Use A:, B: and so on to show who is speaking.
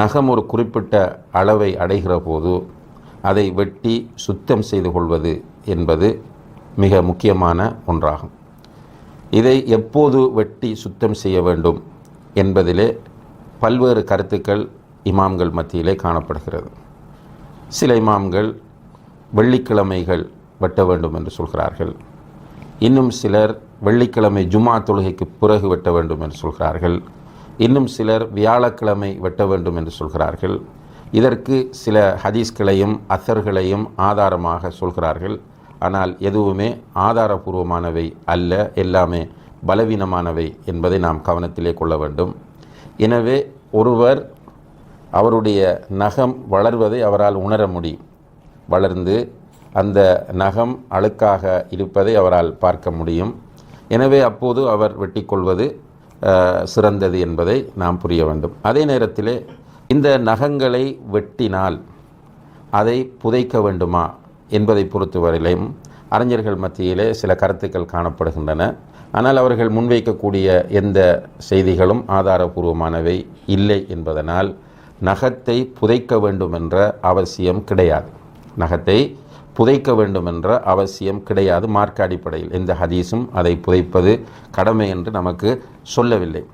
A: நகம் ஒரு குறிப்பிட்ட அளவை அடைகிற போது அதை வெட்டி சுத்தம் செய்து கொள்வது என்பது மிக முக்கியமான ஒன்றாகும். இதை எப்போது வெட்டி சுத்தம் செய்ய வேண்டும் என்பதிலே பல்வேறு கருத்துக்கள் இமாம்கள் மத்தியிலே காணப்படுகிறது. சில இமாம்கள் வெள்ளிக்கிழமைகள் வெட்ட வேண்டும் என்று சொல்கிறார்கள். இன்னும் சிலர் வெள்ளிக்கிழமை ஜுமா தொழுகைக்கு பிறகு வெட்ட வேண்டும் என்று சொல்கிறார்கள். இன்னும் சிலர் வியாழக்கிழமை வெட்ட வேண்டும் என்று சொல்கிறார்கள். இதற்கு சில ஹதீஸ்களையும் அசர்களையும் ஆதாரமாக சொல்கிறார்கள். ஆனால் எதுவுமே ஆதாரபூர்வமானவை அல்ல எல்லாமே பலவீனமானவை என்பதை நாம் கவனத்திலே கொள்ள வேண்டும். எனவே ஒருவர் அவருடைய நகம் வளர்வதை அவரால் உணர முடியும் வளர்ந்து அந்த நகம் அழுக்காக இருப்பதை அவரால் பார்க்க முடியும். எனவே அப்போது அவர் வெட்டிக்கொள்வது சிறந்தது என்பதை நாம் புரிய வேண்டும். அதே நேரத்திலே இந்த நகங்களை வெட்டினால் அதை புதைக்க வேண்டுமா என்பதை பொறுத்தவரையிலும் அறிஞர்கள் மத்தியிலே சில கருத்துக்கள் காணப்படுகின்றன. ஆனால் அவர்கள் முன்வைக்கக்கூடிய எந்த செய்திகளும் ஆதாரபூர்வமானவை இல்லை என்பதனால் நகத்தை புதைக்க வேண்டும் என்ற அவசியம் கிடையாது. நகத்தை புதைக்க வேண்டும் என்ற அவசியம் கிடையாது. மார்க்க அடிப்படையில் இந்த ஹதீஸும் அதை புதைப்பது கடமை என்று நமக்கு சொல்லவில்லை.